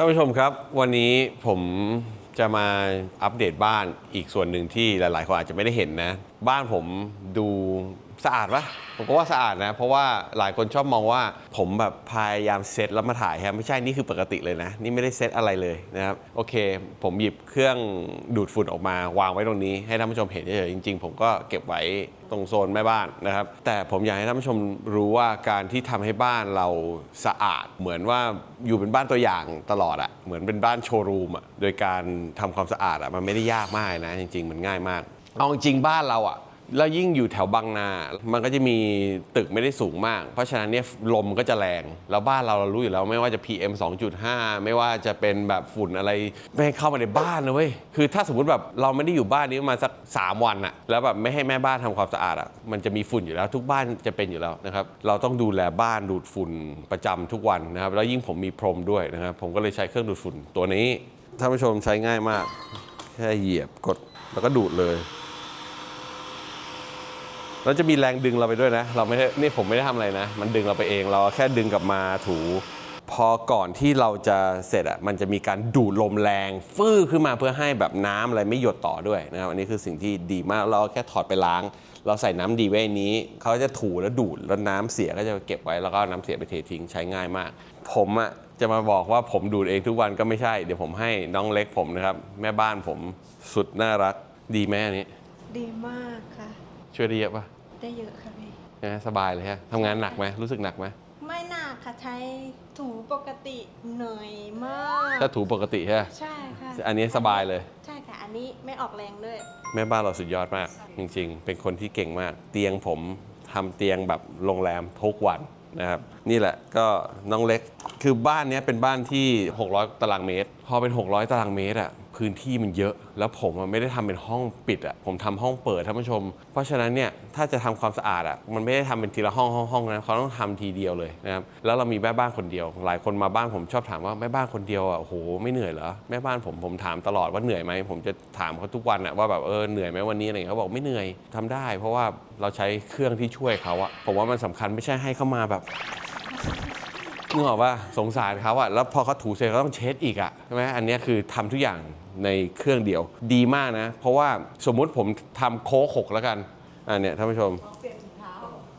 ท่านผู้ชมครับ วันนี้ผมจะมาอัปเดตบ้านอีกส่วนหนึ่งที่หลาย ๆ คนอาจจะไม่ได้เห็นนะ บ้านผมดู สะอาดปะผมก็ว่าสะอาดนะ เพราะว่าหลายคนชอบมองว่า ผมแบบพยายามเซตแล้วมาถ่ายครับไม่ใช่นี่คือปกติเลยนะ นี่ไม่ได้เซตอะไรเลยนะครับ โอเค ผมหยิบเครื่องดูดฝุ่นออกมาวางไว้ตรงนี้ ให้ท่านผู้ชมเห็นเฉยๆจริง ๆ ผมก็เก็บไว้ตรงโซนแม่บ้านนะครับ แต่ผมอยากให้ท่านผู้ชมรู้ว่าการที่ทำให้บ้านเราสะอาด เหมือนว่าอยู่เป็นบ้านตัวอย่างตลอดอะเหมือนเป็นบ้านโชว์รูมอะโดยการทำความสะอาดอะมันไม่ได้ยากมากนะ จริง ๆ มันง่ายมากเอาจริงบ้านเราอะ แล้วยิ่งอยู่แถวบางนา มันก็จะมีตึกไม่ได้สูงมาก เพราะฉะนั้นเนี่ยลมก็จะแรง แล้วบ้านเราเรารู้อยู่แล้วไม่ว่าจะ PM 2.5 ไม่ว่าจะเป็นแบบฝุ่นอะไร ไม่ให้เข้ามาในบ้านนะเว้ย คือถ้าสมมติแบบเราไม่ได้อยู่บ้านนี้มาสัก 3 วันอะแล้วแบบไม่ให้แม่บ้านทำความสะอาดอะมันจะมีฝุ่นอยู่แล้ว ทุกบ้านจะเป็นอยู่แล้วนะครับ เราต้องดูแลบ้านดูดฝุ่นประจำทุกวันนะครับ แล้วยิ่งผมมีพรมด้วยนะครับ ผมก็เลยใช้เครื่องดูดฝุ่นตัวนี้ ท่านผู้ชมใช้ง่ายมาก แค่เหยียบกดแล้วก็ดูดเลย แล้วจะมีแรงดึงเราไปด้วยนะ เราไม่ได้นี่ผมไม่ได้ทำอะไรนะ มันดึงเราไปเอง เราแค่ดึงกลับมาถู พอก่อนที่เราจะเสร็จอะมันจะมีการดูดลมแรงฟื้อขึ้นมาเพื่อให้แบบน้ำอะไรไม่หยดต่อด้วยนะครับอันนี้คือสิ่งที่ดีมากเราแค่ถอดไปล้าง เราใส่น้ำดีไว้ในนี้ เขาจะถูแล้วดูดแล้วน้ำเสียก็จะเก็บไว้แล้วก็เอาน้ำเสียไปเททิ้งใช้ง่ายมาก ผมอะจะมาบอกว่าผมดูดเองทุกวันก็ไม่ใช่เดี๋ยวผมให้น้องเล็กผมนะครับแม่บ้านผมสุดน่ารักดีแม่นี้ ดีมากค่ะ ช่วยได้เยอะปะได้เยอะค่ะพี่นะสบายเลยฮะทำงานหนักไหมรู้สึกหนักไหมไม่หนักค่ะใช้ถูปกติเหนื่อยมากถ้าถูปกติใช่ไหมใช่ค่ะอันนี้สบายเลย ใช่ค่ะ อันนี้ไม่ออกแรงด้วย แม่บ้านเราสุดยอดมาก จริง ๆ เป็นคนที่เก่งมาก เตียงผมทำเตียงแบบโรงแรมทุกวันนะครับนี่แหละก็น้องเล็กคือบ้านเนี้ยเป็นบ้านที่ 600 ตารางเมตร พอเป็น 600 ตารางเมตรอะ พื้นที่มันเยอะ แล้วผมไม่ได้ทำเป็นห้องปิดอะผมทำห้องเปิดท่านผู้ชม เพราะฉะนั้นเนี่ยถ้าจะทำความสะอาดอะมันไม่ได้ทำเป็นทีละห้องห้องห้องนะเขาต้องทำทีเดียวเลยนะครับแล้วเรามีแม่บ้านคนเดียว หลายคนมาบ้านผมชอบถามว่าแม่บ้านคนเดียวอะโหไม่เหนื่อยเหรอแม่บ้านผมผมถามตลอดว่าเหนื่อยไหมผมจะถามเขาทุกวันอะว่าแบบเออเหนื่อยไหมวันนี้อะไรอย่างเงี้ยเขาบอกไม่เหนื่อยทำได้ เพราะว่าเราใช้เครื่องที่ช่วยเขาอะผมว่ามันสำคัญไม่ใช่ให้เขามาแบบ นึกออกว่าสงสารเขาอะแล้วพอเขาถูเสร็จเขาต้องเช็ดอีกอะใช่ไหมอันเนี้ยคือทำทุกอย่างในเครื่องเดียวดีมากนะ เพราะว่าสมมุติผมทำโค้กหกแล้วกันอันเนี้ยท่านผู้ชม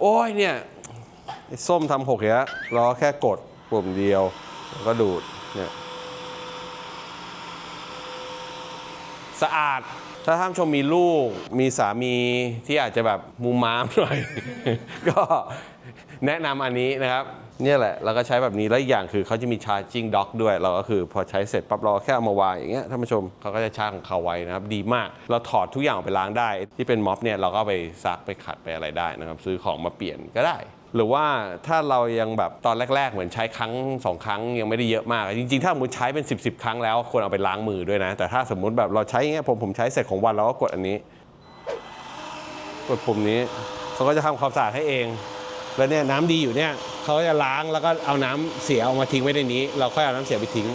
โอ้ยเนี่ยไอ้ส้มทำหกเนี้ยเราแค่กดปุ่มเดียวแล้วก็ดูดเนี่ยสะอาดถ้าท่านผู้ชมมีลูกมีสามีที่อาจจะแบบมูมามหน่อย ก็แนะนำอันนี้นะครับ เนี่ยแหละเราก็ใช้แบบนี้แล้วอีกอย่างคือเขาจะมี charging dock ด้วย เราก็คือพอใช้เสร็จปั๊บเราแค่เอามาวางอย่างเงี้ยท่านผู้ชมเขาก็จะชาร์จของเขาไว้นะครับ ดีมาก เราถอดทุกอย่างออกไปล้างได้ ที่เป็นม็อบเนี่ยเราก็ไปซักไปขัดไปอะไรได้นะครับ ซื้อของมาเปลี่ยนก็ได้ หรือว่าถ้าเรายังแบบตอนแรก ๆ เหมือนใช้ครั้งสองครั้งยังไม่ได้เยอะมาก จริงๆ ถ้าสมมติใช้เป็น 10บสครั้งแล้วควรเอาไปล้างมือด้วยนะ แต่ถ้าสมมุติแบบเราใช้อย่างเงี้ยผมผมใช้เสร็จของวันเราก็กดอันนี้ กดปุ่มนี้เขาก็จะทำความสะอาดให้เอง แล้วเนี่ยน้ำดีอยู่เนี่ยเขาจะล้างแล้วก็เอาน้ำเสียเอามาทิ้งไว้ในนี้ เราค่อยเอาน้ำเสียไปทิ้ง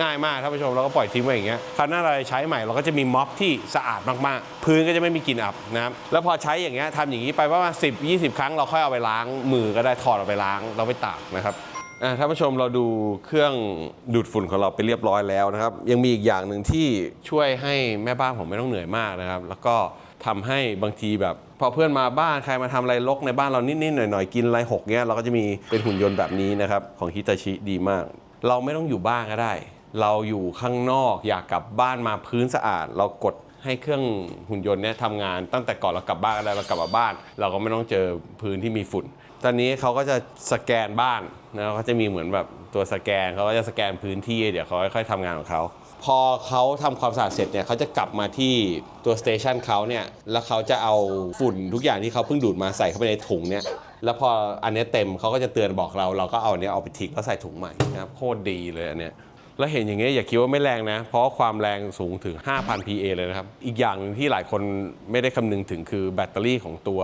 ง่ายมากท่านผู้ชมเราก็ปล่อยทิ้งไว้อย่างเงี้ยคราวหน้าเราใช้ใหม่เราก็จะมีม็อบที่สะอาดมากๆ พื้นก็จะไม่มีกลิ่นอับนะครับแล้วพอใช้อย่างเงี้ยทำอย่างนี้ไปประมาณสิบยี่สิบครั้งเราค่อยเอาไปล้างมือก็ได้ถอดออกไปล้างเราไปตากนะครับอะท่านผู้ชมเราดูเครื่องดูดฝุ่นของเราไปเรียบร้อยแล้วนะครับ ยังมีอีกอย่างหนึ่งที่ช่วยให้แม่บ้านผมไม่ต้องเหนื่อยมากนะครับ แล้วก็ ทำให้บางทีแบบ พอเพื่อนมาบ้านใครมาทำอะไรรกในบ้านเรานิดๆหน่อยๆกินอะไรหกเงี้ยเราก็จะมีเป็นหุ่นยนต์แบบนี้นะครับของฮิตาชิดีมาก เราไม่ต้องอยู่บ้านก็ได้ เราอยู่ข้างนอกอยากกลับบ้านมาพื้นสะอาด เรากดให้เครื่องหุ่นยนต์เนี่ยทำงาน ตั้งแต่ก่อนเรากลับบ้านก็ได้เรากลับมาบ้าน เราก็ไม่ต้องเจอพื้นที่มีฝุ่น ตอนนี้เขาก็จะสแกนบ้านนะเขาจะมีเหมือนแบบตัวสแกนเขาก็จะสแกนพื้นที่เดี๋ยวเขาค่อยๆทำงานของเขา พอเขาทำความสะอาดเสร็จเนี่ยเขาจะกลับมาที่ตัวสเตชันเขาเนี่ยแล้วเขาจะเอาฝุ่นทุกอย่างที่เขาเพิ่งดูดมาใส่เข้าไปในถุงเนี่ยแล้วพออันนี้เต็มเขาก็จะเตือนบอกเรา เราก็เอาเนี้ยเอาไปทิ้งแล้วใส่ถุงใหม่นะครับโคตรดีเลยอันเนี้ย แล้วเห็นอย่างเงี้ยอย่าคิดว่าไม่แรงนะ เพราะความแรงสูงถึง 5,000 PA เลยนะครับ อีกอย่างหนึ่งที่หลายคนไม่ได้คำนึงถึงคือแบตเตอรี่ของตัว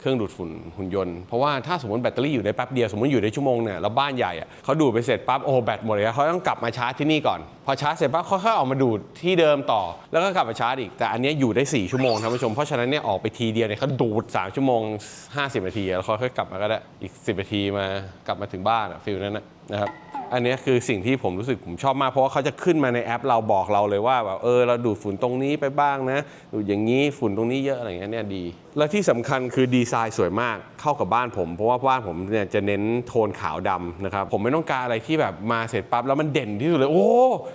เครื่องดูดฝุ่นหุ่นยนต์ เพราะว่าถ้าสมมติแบตเตอรี่อยู่ได้แป๊บเดียวสมมติอยู่ได้ชั่วโมงเนี่ยแล้วบ้านใหญ่อะเขาดูดไปเสร็จปั๊บโอ้แบตหมดเลยเขาต้องกลับมาชาร์จที่นี่ก่อน พอชาร์จเสร็จปั๊บเขาค่อยออกมาดูดที่เดิมต่อ แล้วก็กลับมาชาร์จอีกแต่อันนี้อยู่ได้ 4 ชั่วโมงท่านผู้ชมเพราะฉะนั้นเนี่ยออกไปทีเดียวเนี่ยเขาดูด 3 ชั่วโมง 50นาทีแล้วค่อยๆกลับมาก็ได้อีก 10นาทีมากลับมาถึงบ้านอะฟิลนั้นนะนะครับ อันนี้คือสิ่งที่ผมรู้สึกผมชอบมากเพราะว่าเขาจะขึ้นมาในแอปเราบอกเราเลยว่าแบบเออเราดูดฝุ่นตรงนี้ไปบ้างนะดูดอย่างนี้ฝุ่นตรงนี้เยอะอะไรอย่างเงี้ยเนี่ยดี และที่สำคัญคือดีไซน์สวยมากเข้ากับบ้านผม เพราะว่าบ้านผมเนี่ยจะเน้นโทนขาวดำนะครับผมไม่ต้องการอะไรที่แบบมาเสร็จปั๊บแล้วมันเด่นที่สุดเลยโอ้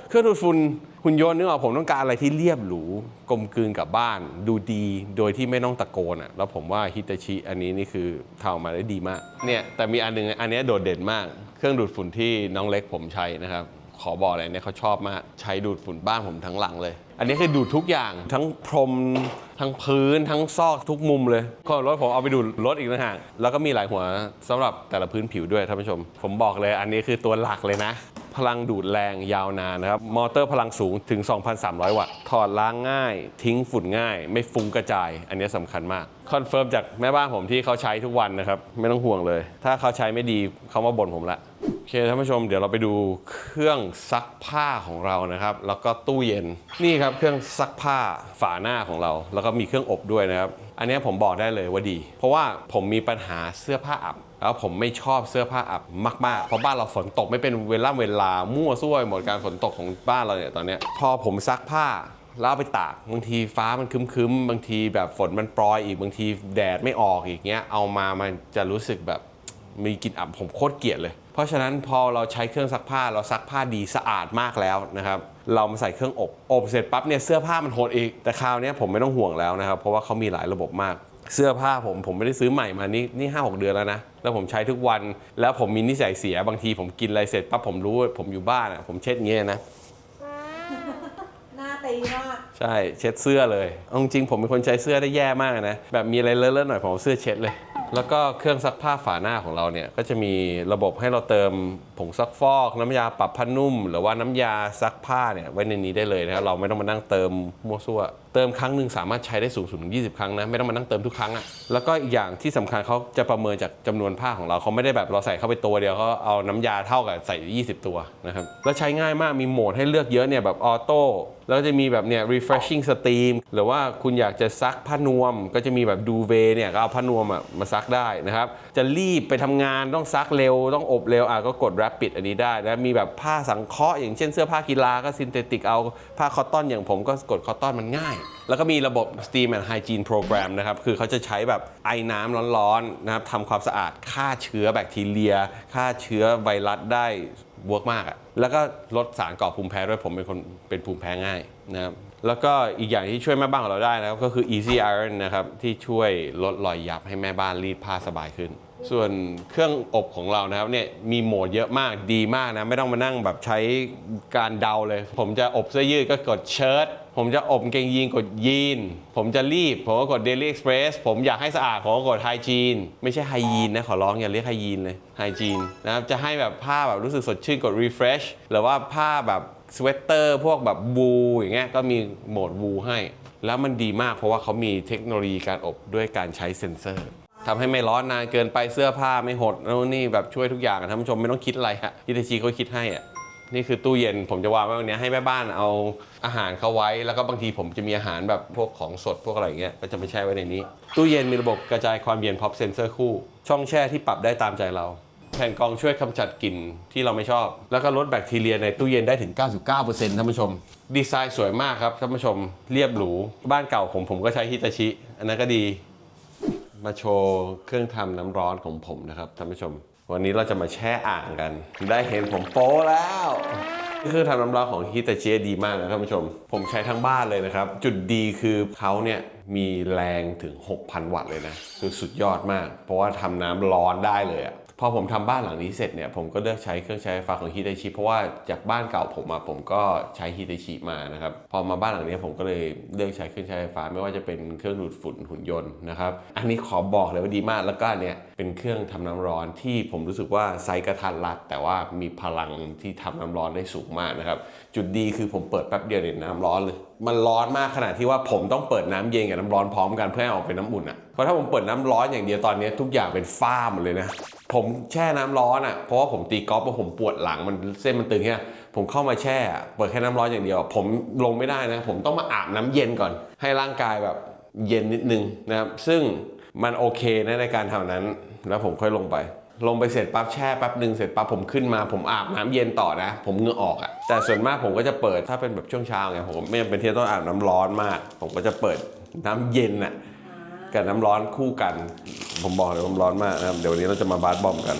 เครื่องดูดฝุ่นหุ่นยนต์นึกออกผมต้องการอะไรที่เรียบหรูกลมกลืนกับบ้าน ดูดีโดยที่ไม่ต้องตะโกนอะแล้วผมว่าฮิตาชิอันนี้นี่คือทำออกมาได้ดีมากเนี่ยแต่มีอันหนึงอันนี้โดดเด่นมาก เครื่องดูดฝุ่นที่น้องเล็กผมใช้นะครับขอบอกเลยเนี่ยเขาชอบมากใช้ดูดฝุ่นบ้านผมทั้งหลังเลย อันนี้คือดูดทุกอย่างทั้งพรม ทั้งพื้นทั้งซอกทุกมุมเลยก็รถผมเอาไปดูดรถอีกนะฮะแล้วก็มีหลายหัวสำหรับแต่ละพื้นผิวด้วยท่านผู้ชม ผมบอกเลยอันนี้คือตัวหลักเลยนะ พลังดูดแรงยาวนานนะครับ มอเตอร์พลังสูงถึง 2,300 วัตต์ถอดล้างง่าย ทิ้งฝุ่นง่าย ไม่ฟุ้งกระจาย อันนี้สำคัญมาก คอนเฟิร์มจากแม่บ้านผมที่เขาใช้ทุกวันนะครับ ไม่ต้องห่วงเลย ถ้าเขาใช้ไม่ดีเขามาบ่นผมละโอเคท่านผู้ชมเดี๋ยวเราไปดูเครื่องซักผ้าของเรานะครับ แล้วก็ตู้เย็นนี่ครับเครื่องซักผ้าฝาหน้าของเรา แล้วก็มีเครื่องอบด้วยนะครับ อันนี้ผมบอกได้เลยว่าดี เพราะว่าผมมีปัญหาเสื้อผ้าอับ แล้วผมไม่ชอบเสื้อผ้าอับมากๆ เพราะบ้านเราฝนตกไม่เป็นเวลาเวลามั่วซั่วหมดการฝนตกของบ้านเราเนี่ยตอนเนี้ยพอผมซักผ้า แล้วเอาไปตากบางทีฟ้ามันคึ้มๆ บางทีแบบฝนมันปรอยอีกบางทีแดดไม่ออกอีกเงี้ยเอามามันจะรู้สึกแบบมีกลิ่นอับผมโคตรเกลียดเลย เพราะฉะนั้นพอเราใช้เครื่องซักผ้าเราซักผ้าดีสะอาดมากแล้วนะครับเรามาใส่เครื่องอบอบเสร็จปั๊บเนี่ยเสื้อผ้ามันโหดอีกแต่คราวนี้ผมไม่ต้องห่วงแล้วนะครับเพราะว่าเขามีหลายระบบมากเสื้อผ้าผมผมไม่ได้ซื้อใหม่มานี่นี่ห้าหกเดือนแล้วนะ แล้วผมใช้ทุกวันแล้วผมมีนิสัยเสียบางทีผมกินอะไรเสร็จปั๊บผมรู้ผมอยู่บ้านอะผมเช็ดเงี้ยนะ ตีมาก ใช่เช็ดเสื้อเลยเอาจริงๆผมเป็นคนใช้เสื้อได้แย่มากนะ แบบมีอะไรเลอะๆหน่อยผมเอาเสื้อเช็ดเลย แล้วก็เครื่องซักผ้าฝาหน้าของเราเนี่ยก็จะมีระบบให้เราเติมผงซักฟอกน้ำยาปรับผ้านุ่ม หรือว่าน้ำยาซักผ้าเนี่ยไว้ในนี้ได้เลยนะครับเราไม่ต้องมานั่งเติมมั่วซั่ว เติมครั้งหนึ่งสามารถใช้ได้สูงสุดถึง20 ครั้งนะไม่ต้องมานั่งเติมทุกครั้งอะ่ะแล้วก็อีกอย่างที่สำคัญเขาจะประเมินจากจำนวนผ้าของเราเขาไม่ได้แบบเราใส่เข้าไปตัวเดียวเขาเอาน้ำยาเท่ากับใส่ 20 ตัวนะครับแล้วใช้ง่ายมากมีโหมดให้เลือกเยอะเนี่ยแบบออโต้แล้วจะมีแบบเนี่ย refreshing steam หรือว่าคุณอยากจะซักผ้านวม ก็จะมีแบบดูเวเนี่ยก็เอาผ้านวมอะมาซักได้นะครับจะรีบไปทำงานต้องซักเร็วต้องอบเร็วอะก็กด rapid อันนี้ได้แล้วมีแบบผ้าสังเคราะห์อย่างเช่นเสื้อผ้ากีฬาก็ซินเทติกเอาผ้าคอตตอนอย่างผมก็กดคอตตอนมันง่าย แล้วก็มีระบบ steam and hygiene program นะครับ คือเขาจะใช้แบบไอ้น้ำร้อนๆนะครับทำความสะอาดฆ่าเชื้อแบคทีเรียฆ่าเชื้อไวรัสได้เวิร์กมากอะแล้วก็ลดสารก่อภูมิแพ้ด้วยผมเป็นคนเป็นภูมิแพ้ง่ายนะครับแล้วก็อีกอย่างที่ช่วยแม่บ้านของเราได้นะครับก็คือ easy iron นะครับที่ช่วยลดรอยยับให้แม่บ้านรีดผ้าสบายขึ้น ส่วนเครื่องอบของเรานะครับเนี่ยมีโหมดเยอะมากดีมากนะไม่ต้องมานั่งแบบใช้การเดาเลย ผมจะอบเสื้อยืดก็กดเชิ้ตผมจะอบกางเกงยีนกดยีน ผมจะรีบ ผมก็กด daily express ผมอยากให้สะอาด ผมก็กด hygiene ไม่ใช่ hygiene นะ ขอร้องอย่าเรียก hygiene เลย hygiene นะครับ จะให้แบบผ้าแบบรู้สึกสดชื่นกด refresh หรือว่าผ้าแบบสเวตเตอร์พวกแบบวูอย่างเงี้ยก็มีโหมดวูให้ แล้วมันดีมากเพราะว่าเขามีเทคโนโลยีการอบด้วยการใช้เซ็นเซอร์ ทำให้ไม่ร้อนนานเกินไปเสื้อผ้าไม่หดแล้วนี่แบบช่วยทุกอย่างท่านผู้ชมไม่ต้องคิดอะไรฮะยิตาชิเขาคิดให้อะนี่คือตู้เย็นผมจะวางไว้ตรงนี้ให้แม่บ้านเอาอาหารเขาไว้ แล้วก็บางทีผมจะมีอาหารแบบพวกของสดพวกอะไรอย่างเงี้ยก็จะไม่แช่ไว้ในนี้ ตู้เย็นมีระบบกระจายความเย็นพ o อ s เซนเซอร์คู่ ช่องแช่ที่ปรับได้ตามใจเรา แผ่นกรองช่วยกำจัดกลิ่นที่เราไม่ชอบ แล้วก็ลดแบคทีเรียในตู้เย็นได้ถึง 99%ท่านผู้ชม ดีไซน์สวยมากครับท่านผู้ชมเรียบหรูบ้านเก่าผมผมก็ใช้ฮิตาชิ อันนั้นก็ดี มาโชว์เครื่องทำน้ำร้อนของผมนะครับท่านผู้ชม วันนี้เราจะมาแช่อ่างกัน ได้เห็นผมโป้แล้วเครื่องทำน้ำร้อนของฮิตาชิดีมากนะท่านผู้ชม ผมใช้ทั้งบ้านเลยนะครับ จุดดีคือเขาเนี่ยมีแรงถึง 6,000 วัตต์เลยนะ คือสุดยอดมาก เพราะว่าทำน้ำร้อนได้เลยอะ พอผมทำบ้านหลังนี้เสร็จเนี่ยผมก็เลือกใช้เครื่องใช้ไฟฟ้าของฮิตาชิเพราะว่าจากบ้านเก่าผมอะผมก็ใช้ฮิตาชิมานะครับพอมาบ้านหลังนี้ผมก็เลยเลือกใช้เครื่องใช้ไฟฟ้าไม่ว่าจะเป็นเครื่องดูดฝุ่นหุ่นยนต์นะครับอันนี้ขอบอกเลยว่าดีมากแล้วก็เนี่ยเป็นเครื่องทำน้ำร้อนที่ผมรู้สึกว่าไซส์กระทัดรัด แต่ว่ามีพลังที่ทำน้ำร้อนได้สูงมากนะครับจุดดีคือผมเปิดแป๊บเดียวเนี่ยน้ำร้อนเลย มันร้อนมากขนาดที่ว่าผมต้องเปิดน้ำเย็นกับน้ำร้อนพร้อมกันเพื่อให้ออกเป็นน้ำอุ่นอะเพราะถ้าผมเปิดน้ำร้อนอย่างเดียวตอนนี้ทุกอย่างเป็นฝ้าหมดเลยนะ ผมแช่น้ำร้อนอะเพราะว่าผมตีกอล์ฟเพราะผมปวดหลังมันเส้นมันตึงเนี่ยผมเข้ามาแช่เปิดแค่น้ำร้อนอย่างเดียว ผมลงไม่ได้นะ ผมต้องมาอาบน้ำเย็นก่อน ให้ร่างกายแบบเย็นนิดนึงนะครับ ซึ่งมันโอเคนะในการทำนั้น แล้วผมค่อยลงไป ลงไปเสร็จปั๊บแช่แป๊บหนึ่งเสร็จปั๊บผมขึ้นมา ผมอาบน้ำเย็นต่อนะ ผมเหงื่อออกอะแต่ส่วนมากผมก็จะเปิดถ้าเป็นแบบช่วงเช้าไงผมไม่จำเป็นที่ต้องอาบน้ำร้อนมาก ผมก็จะเปิดน้ำเย็นอะ กับน้ำร้อนคู่กัน ผมบอกเลยว่ามันร้อนมากนะครับ เดี๋ยววันนี้เราจะมาบาสบอมกัน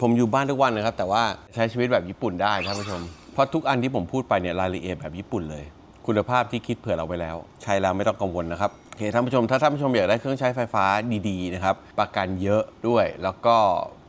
ผมอยู่บ้านทุกวันนะครับ แต่ว่าใช้ชีวิตแบบญี่ปุ่นได้ท่านผู้ชม เพราะทุกอันที่ผมพูดไปเนี่ยรายละเอียดแบบญี่ปุ่นเลย คุณภาพที่คิดเผื่อเราไว้แล้ว ใช้แล้วไม่ต้องกังวลนะครับโอเคท่านผู้ชมถ้าท่านผู้ชมอยากได้เครื่องใช้ไฟฟ้าดีๆนะครับประกันเยอะด้วย แล้วก็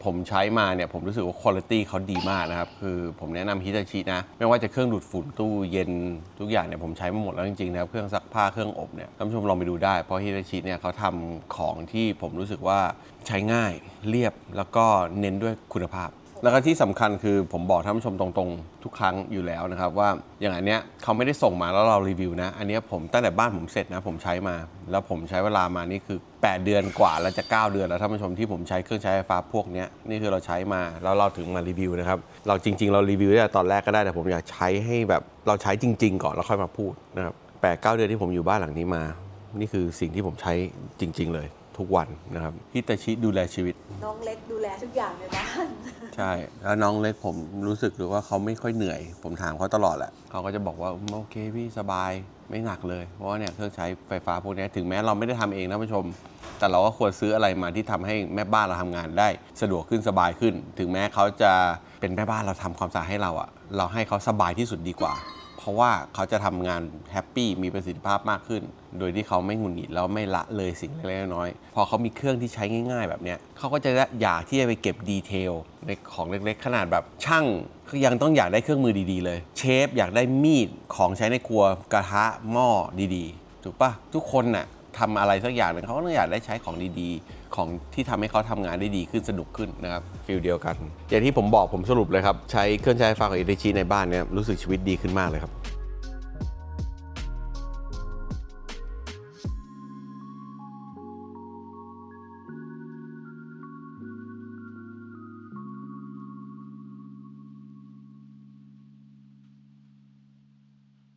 ผมใช้มาเนี่ยผมรู้สึกว่าคุณภาพเขาดีมากนะครับ คือผมแนะนำฮิตาชินะ ไม่ว่าจะเครื่องดูดฝุ่นตู้เย็นทุกอย่างเนี่ยผมใช้มาหมดแล้วจริงๆนะครับ เครื่องซักผ้าเครื่องอบเนี่ยท่านผู้ชมลองไปดูได้ เพราะฮิตาชิเนี่ยเขาทำของที่ผมรู้สึกว่าใช้ง่ายเรียบแล้วก็เน้นด้วยคุณภาพ แล้วก็ที่สำคัญคือผมบอกท่านผู้ชมตรงๆ ทุกครั้งอยู่แล้วนะครับ ว่าอย่างอันเนี้ยเขาไม่ได้ส่งมาแล้วเรารีวิวนะ อันเนี้ยผมตั้งแต่บ้านผมเสร็จนะ ผมใช้มา แล้วผมใช้เวลามานี่คือ 8 เดือนกว่าแล้วจะ 9 เดือนแล้วท่านผู้ชมที่ผมใช้เครื่องใช้ไฟฟ้าพวกเนี้ยนี่คือเราใช้มาแล้วเราถึงมารีวิวนะครับเราจริง ๆ เรารีวิวได้ตอนแรกก็ได้แต่ผมอยากใช้ให้แบบเราใช้จริง ๆ ก่อนแล้วค่อยมาพูดนะครับแปดเก้าเดือนที่ผมอยู่บ้านหลังนี้มา นี่คือสิ่งที่ผมใช้จริง ๆ เลย ทุกวันนะครับฮิตาชิดูแลชีวิต น้องเล็กดูแลทุกอย่างในบ้านใช่แล้วน้องเล็กผมรู้สึกหรือว่าเขาไม่ค่อยเหนื่อย ผมถามเขาตลอดแหละเขาก็จะบอกว่าโอเคพี่สบายไม่หนักเลย เพราะว่าเนี่ยเครื่องใช้ไฟฟ้าพวกเนี้ยถึงแม้เราไม่ได้ทำเองนะผู้ชม แต่เราก็ควรซื้ออะไรมาที่ทำให้แม่บ้านเราทำงานได้ สะดวกขึ้นสบายขึ้น ถึงแม้เขาจะเป็นแม่บ้านเราทำความสะอาดให้เราอะเราให้เขาสบายที่สุดดีกว่าเพ ราะว่าเขาจะทำงานแฮปปี้มีประสิทธิภาพมากขึ้น โดยที่เขาไม่หงุดหงิดแล้วไม่ละเลยสิ่งเล็กๆน้อยๆพอเขามีเครื่องที่ใช้ง่าย ๆ แบบเนี้ยเขาก็จะอยากที่จะไปเก็บดีเทลในของเล็กๆ ขนาดแบบช่างยังต้องอยากได้เครื่องมือดีๆ เลย เชฟอยากได้มีดของใช้ในครัวกระทะหม้อดีๆ ถูกปะทุกคนน่ะทำอะไรสักอย่างหนึ่งเขาก็ต้องอยากได้ใช้ของดีๆ ของที่ทำให้เขาทำงานได้ดีขึ้นสนุกขึ้นนะครับฟิลเดียวกัน อย่างที่ผมบอกผมสรุปเลยครับ ใช้เครื่องใช้ไฟฟ้าของอิตาชีในบ้านเนี่ยรู้สึกชีวิตดีขึ้นมากเลยครับ